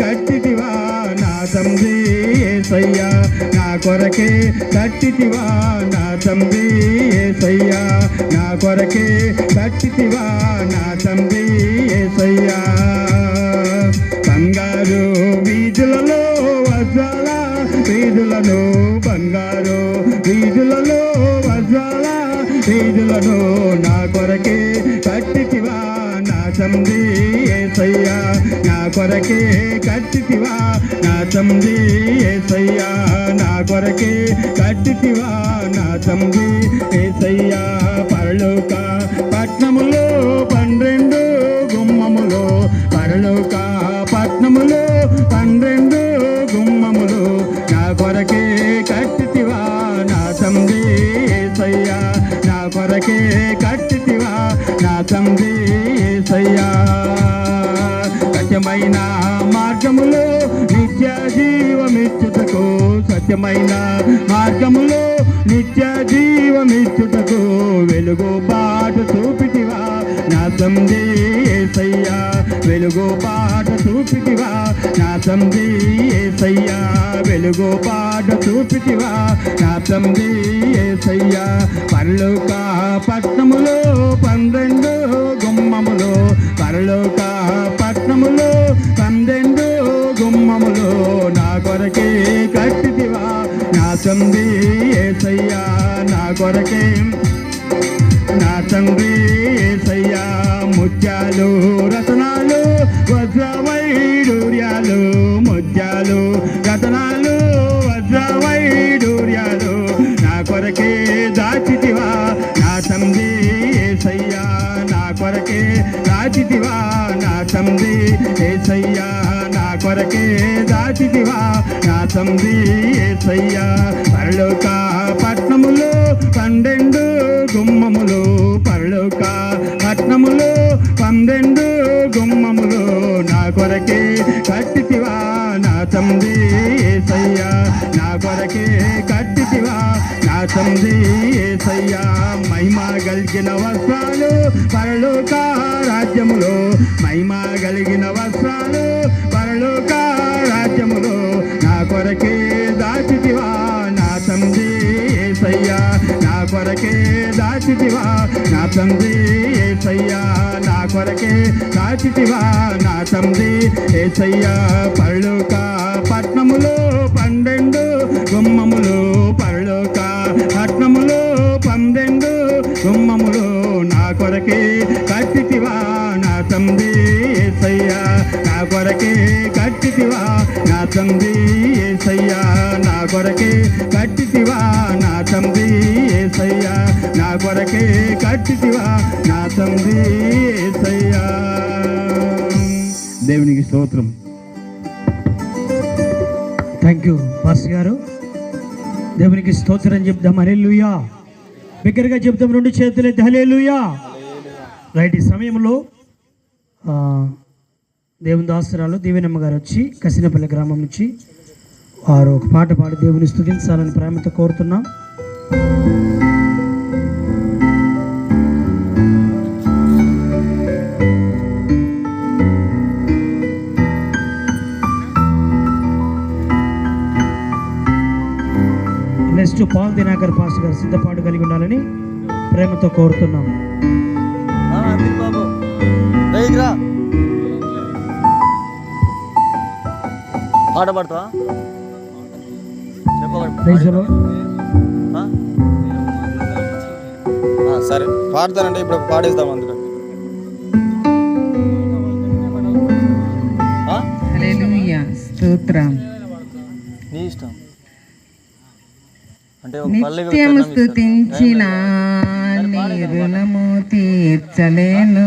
కట్టితివా? నా తండ్రి ఏసయ్యా. నా కొరకే కట్టితివా? నా తండ్రి ఏసయ్యా. నా కొరకే కట్టితివా? నా తండ్రి ఏసయ్యా. బంగారు వీధులలో వజ్రాల వీధులను బంగారు వీధులలో వజ్రాల వీధులను నా కొరకే కట్టితివా? నా తండ్రి కొరకే కట్టితివా? నా తండ్రి ఏసయ్యా నా కొరకే కట్టితివా? నా తండ్రి ఏసయ్యా పరలోక పట్నములో పన్నెండు గుమ్మములో పరలోక పట్నములో పన్నెండు సత్యమైన మార్గములో నిత్య జీవమిచ్చుటకు వెలుగు బాట చూపితివా? నా తండ్రి వెలుగు బాట చూపితివా? నా తండ్రి వెలుగు బాట చూపితివా? నా తండ్రి ఏసయ్యా పరలోక పట్నములో పందెండు గుమ్మములో. పరలోక పట్నములో పందెండు గుమ్మములో. నా కొరకే నా తండ్రి ఏసయ్యా నా కొరకే. నా తండ్రి ఏసయ్యా ముత్యాలు రతనాలు వజ్రవైడూర్యాలు ముత్యాలు రతనాలు వజ్రవైడూర్యాలు. నా కొరకే దాచితివా నా తండ్రి ఏసయ్యా నా కొరకే దాచితివా నా తండ్రి ఏసయ్యా. కొరకే దాచితివా నా తండ్రి ఏసయ్యా పరలోక పట్నములు పన్నెండు గుమ్మములు పరలోక పట్నములు పన్నెండు గుమ్మములు నా కొరకే కట్టితివా? నా ఏసయ్యా నా కొరకే కట్టితివా? నా తండ్రి ఏసయ్యా మహిమ కలిగిన వస్త్రాలు పరలోక రాజ్యములో మహిమ కలిగిన వస్త్రాలు పరలోక రాజ్యములో నా కొరకే దాచితివా. నా తండ్రి ఏసయ్యా నా కొరకే దాచితివా. నా తండ్రి ఏసయ్యా నా కొరకే దాచితివా. నా తండ్రి ఏసయ్యా పరలోక పట్నములో పన్నెండు గుమ్మములు కట్టితివా? నా తండ్రి ఏసయ్యా నా కొరకే కట్టితివా? నా తండ్రి ఏసయ్యా నా కొరకే కట్టితివా? నా తండ్రి ఏసయ్యా. దేవునికి స్తోత్రం. థ్యాంక్ యూ పాస్టర్ గారు. దేవునికి స్తోత్రం చెప్దాం. హల్లెలూయా బిగ్గరగా చెప్తాం రెండు చేతులెత్తి హల్లెలూయా రైట్ ఈ సమయంలో ఆ, దేవుని దాసరాలు దేవినమ్మ గారు వచ్చి కసినపల్లి గ్రామం నుంచి వారు ఒక పాట పాడి దేవుని స్థుతించాలని ప్రేమతో కోరుతున్నాం. నెక్స్ట్ పాల్ దినాకర్ పాస్ గారు సిద్ధపాటు కలిగి ఉండాలని ప్రేమతో కోరుతున్నాం. Lord. చెప్పగలరు సరే. పాడతానంటే ఇప్పుడు పాడేస్తాం అందుకని ఆ? హల్లెలూయా. స్తోత్రం. నీ ఇష్టం. అంటే ఒక పల్లె నిత్యము స్తుతించిన నీ రుణము తీర్చలేను.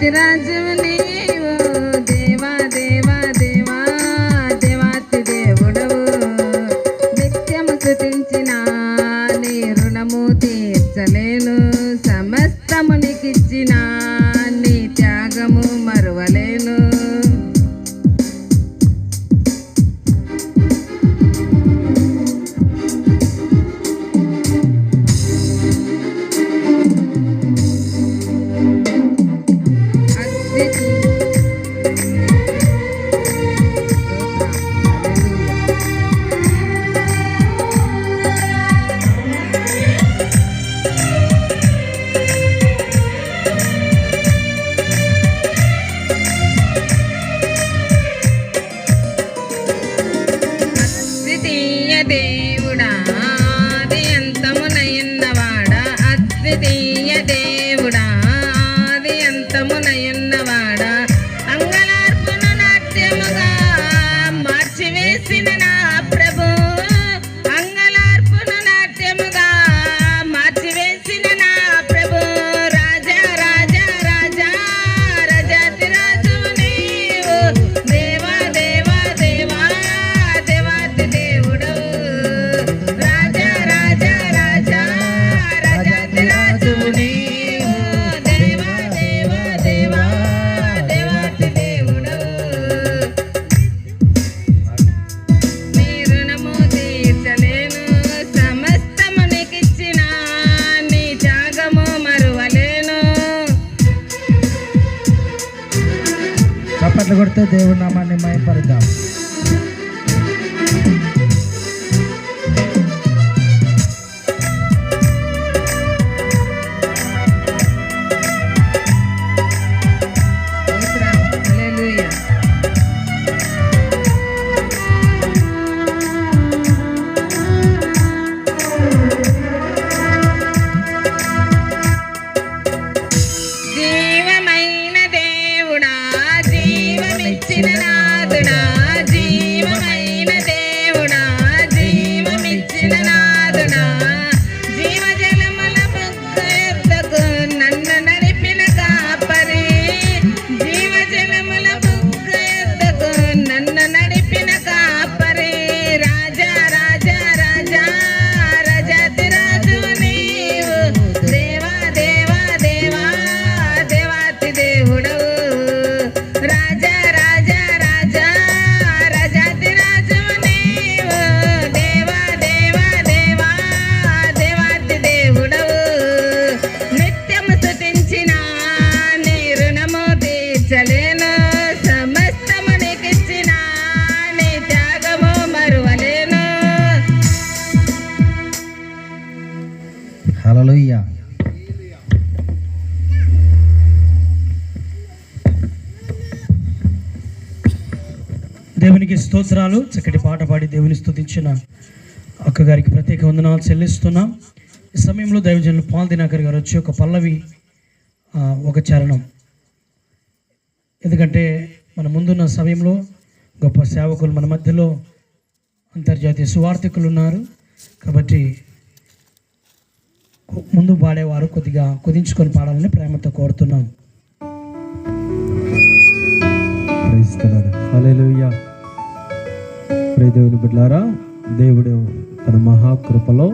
Siraj మార్చివేసిన నా స్థుతించిన దేవుని అక్కగారికి ప్రత్యేక వందనాలు చెల్లిస్తున్నాం. ఈ సమయంలో దైవజనులు పాల్ దినాకర్ గారు వచ్చి ఒక పల్లవి ఒక చరణం. ఎందుకంటే మన ముందున్న సమయంలో గొప్ప సేవకులు మన మధ్యలో అంతర్జాతీయ సువార్థికులు ఉన్నారు. కాబట్టి ముందు పాడేవారు కొద్దిగా కుదించుకొని పాడాలని ప్రేమతో కోరుతున్నాం. క్రైస్తలారా హల్లెలూయా. ప్రియదేవుని దేవుని దేవుడు తన మహాకృపలో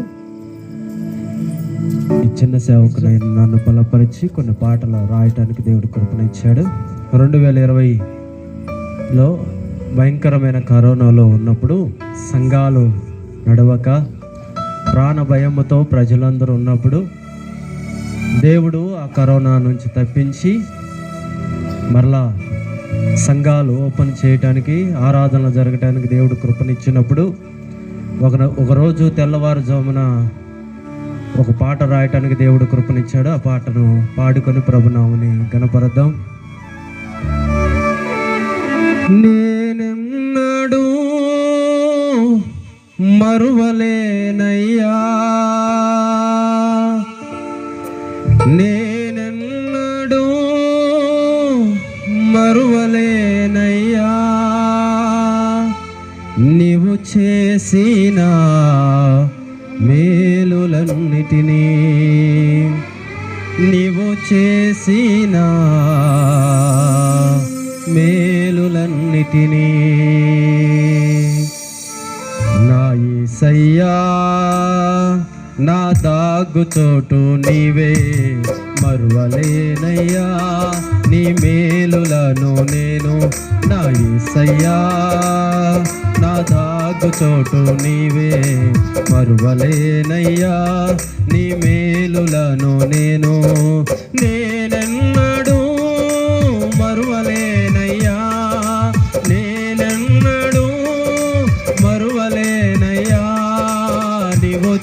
ఈ చిన్న సేవకునైన నన్ను బలపరిచి కొన్ని పాటలు రాయటానికి దేవుడు కృపనిచ్చాడు. రెండు వేల ఇరవైలో భయంకరమైన కరోనాలో ఉన్నప్పుడు సంఘాలు నడవక ప్రాణ భయముతో ప్రజలందరూ ఉన్నప్పుడు దేవుడు ఆ కరోనా నుంచి తప్పించి మరలా సంఘాలు ఓపెన్ చేయటానికి ఆరాధనలు జరగటానికి దేవుడు కృపనిచ్చినప్పుడు ఒక ఒకరోజు తెల్లవారుజామున ఒక పాట రాయటానికి దేవుడు కృపనిచ్చాడు. ఆ పాటను పాడుకొని ప్రభునామని గణపరద్దాం. నేనెన్నడూ మరువలే చేసిన మేలులన్నిటినీ నీవు చేసిన మేలులన్నిటినీ నా ఈసయ్యా నా దాగుచోటు నీవే మరువలేనయ్యా నీ మేలులను నేను నా ఏసయ్యా. నా దాగు చోటు నీవే మరువలేనయ్యా నీ మేలులను నేను నేనెన్నడూ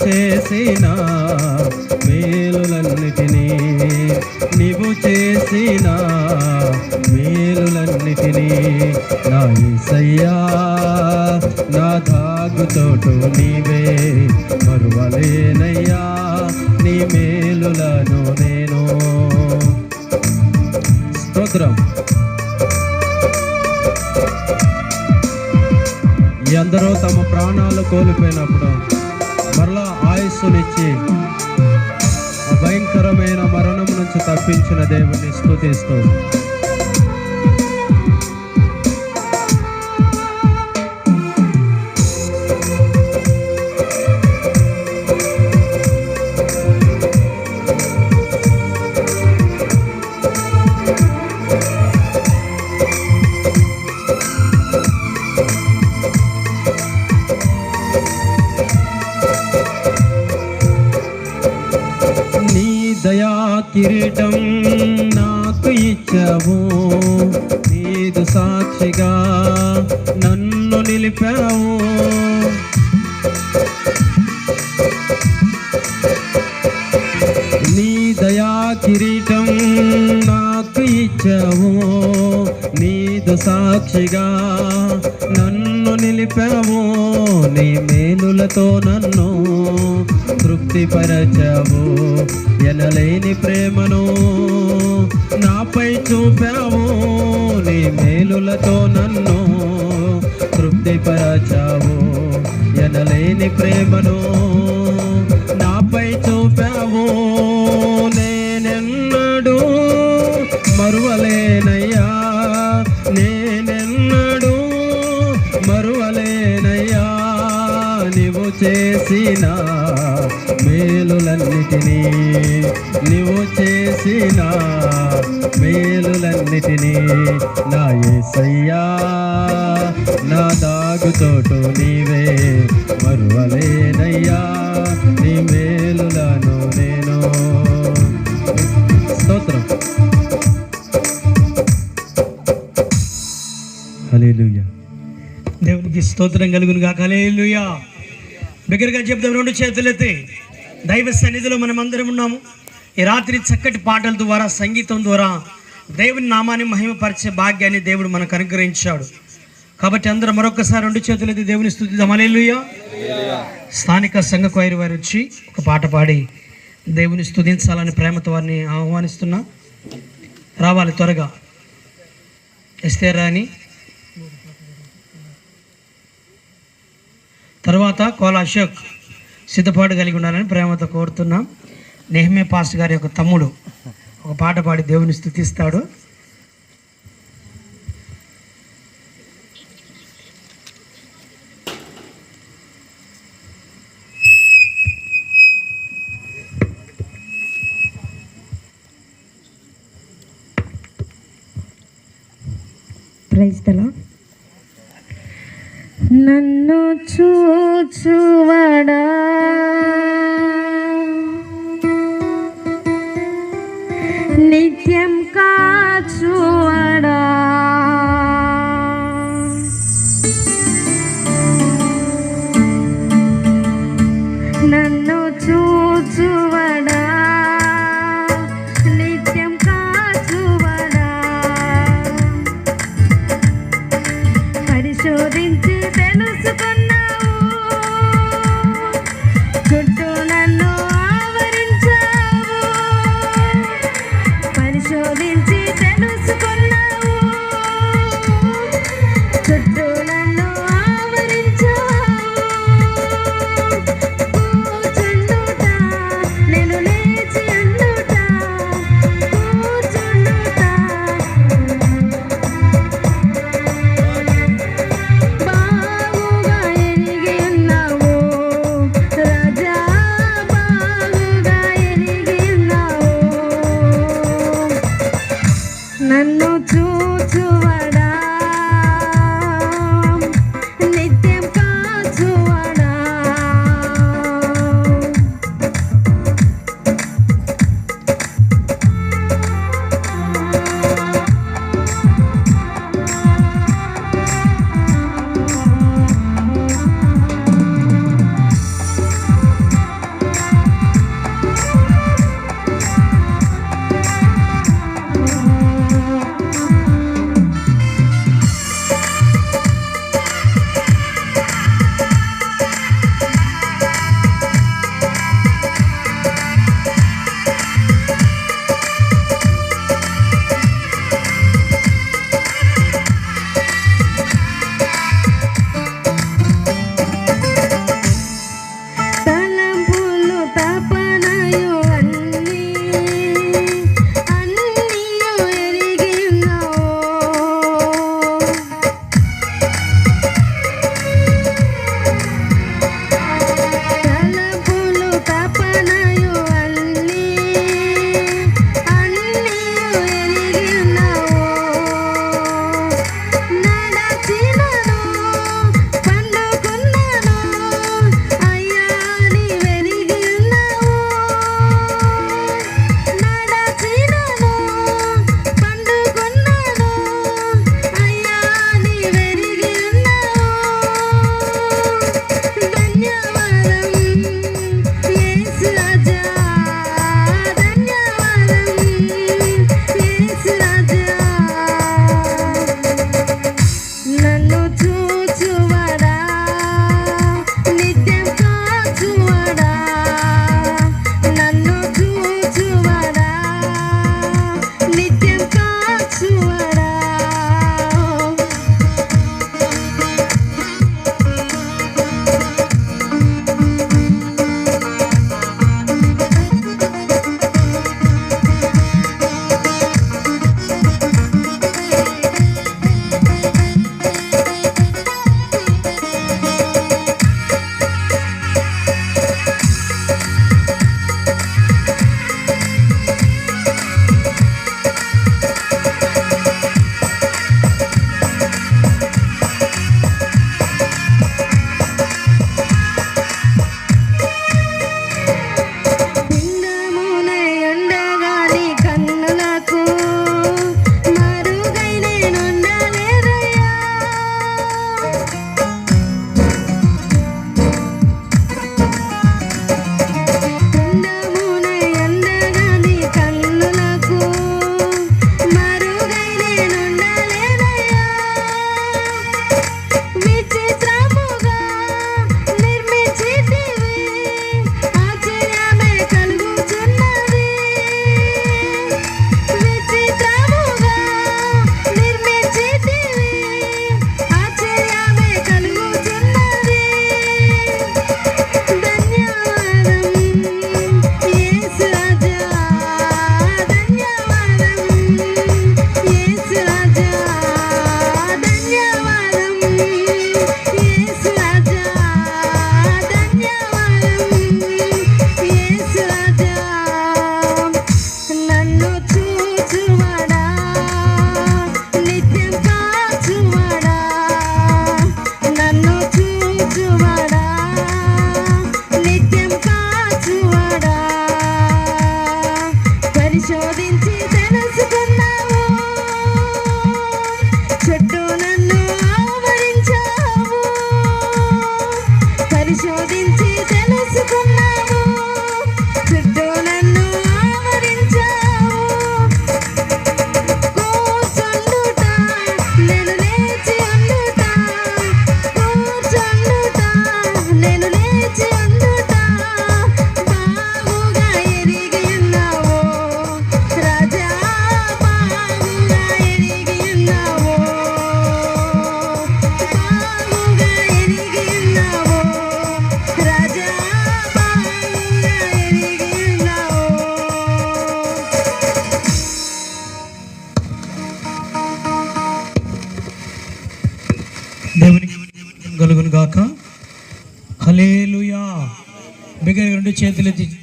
చేసిన మేలులన్నిటినీ నీవు చేసిన మేలులన్నిటినీ నా ఈసయ్యా నా దాగుతోటు నీవే మరువలేనయ్యా నీ మేలులను నేను స్తోత్రం. ఎందరో తమ ప్రాణాలు కోల్పోయినప్పుడు మనస్సునిచ్చి భయంకరమైన మరణం నుంచి తప్పించిన దేవుని స్థుతిస్తూ సాక్షిగా నన్ను నిలిపావు నీ మేలులతో నన్ను తృప్తిపరచావు. ఎనలేని ప్రేమను నాపై చూపావు నీ మేలులతో నన్ను తృప్తిపరచావు. ఎనలేని ప్రేమను చేసిన మేలులన్నిటినీ నా ఏసయ్యా నా దాగుతోటు నీవే మరువలేనయ్యా నీ మేలులను నేను. స్తోత్రం. హల్లెలూయా. దేవునికి స్తోత్రం కలుగును కాక హల్లెలూయా. బిగ్గరగా చెప్తాం రెండు చేతులెత్తి. దైవ సన్నిధిలో మనం అందరం ఉన్నాము. ఈ రాత్రి చక్కటి పాటల ద్వారా సంగీతం ద్వారా దేవుని నామాన్ని మహిమపరిచే భాగ్యాన్ని దేవుడు మనకు అనుగ్రహించాడు. కాబట్టి అందరం మరొకసారి రెండు చేతులైతే దేవుని స్థుతిద్దాం. స్థానిక సంఘ కొయిరి వారు వచ్చి ఒక పాట పాడి దేవుని స్థుతించాలని ప్రేమతో వారిని ఆహ్వానిస్తున్నా. రావాలి త్వరగా. ఇస్తే రాని తర్వాత కోల అశోక్ సిద్ధపాటు కలిగి ఉండాలని ప్రేమతో కోరుతున్నాం. నెహ్మే పాస్ గారి యొక్క తమ్ముడు. ఒక పాట పాడి దేవుని స్థుతిస్తాడు.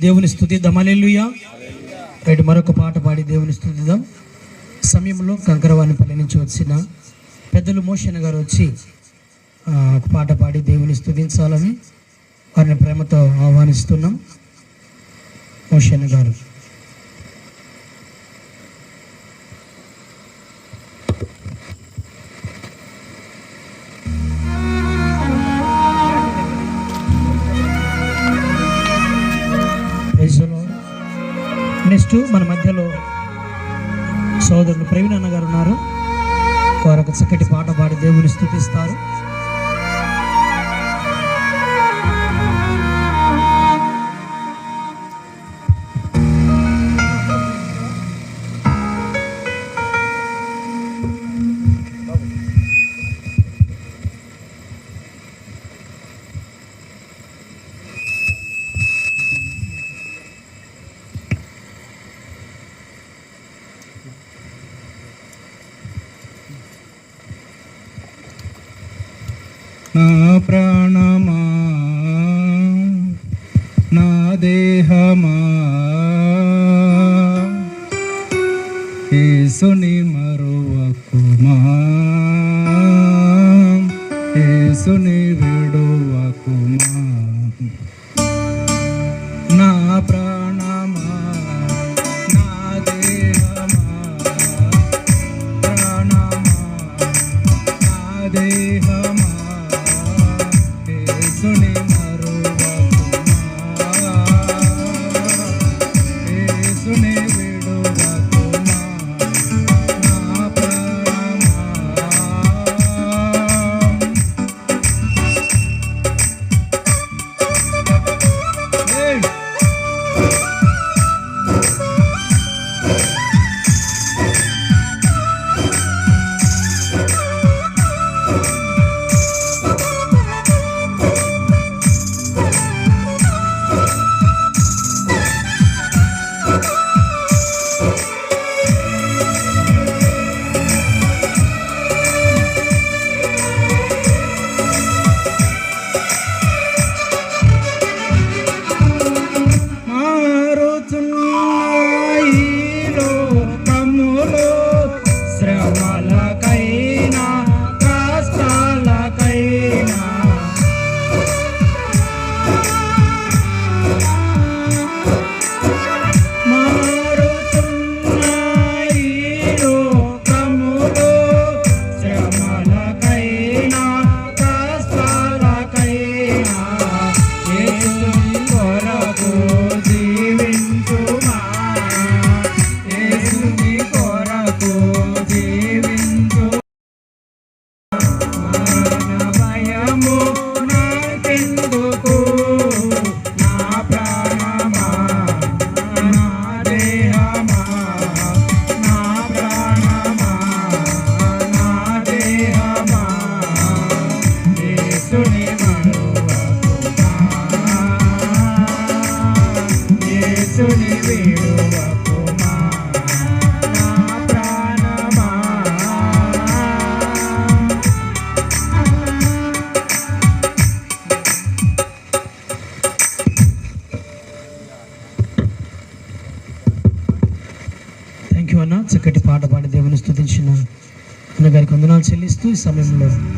దేవుని స్థుతిద్దాం. అలెలుయా రైట్ మరొక పాట పాడి దేవుని స్థుతిద్దాం. సమయంలో కంకరవాణిపల్లి నుంచి వచ్చిన పెద్దలు మోషన్ గారు వచ్చి ఒక పాట పాడి దేవుని స్థుతించాలని వారిని ప్రేమతో ఆహ్వానిస్తున్నాం. మోషన్ గారు. నెక్స్ట్ మన మధ్యలో సోదరులు ప్రవీణ్ అన్న గారు ఉన్నారు. వారు ఒక చక్కటి పాట పాడి దేవుని స్థుతిస్తారు. నా ప్రాణమా? నా దేహమా? Some samimlo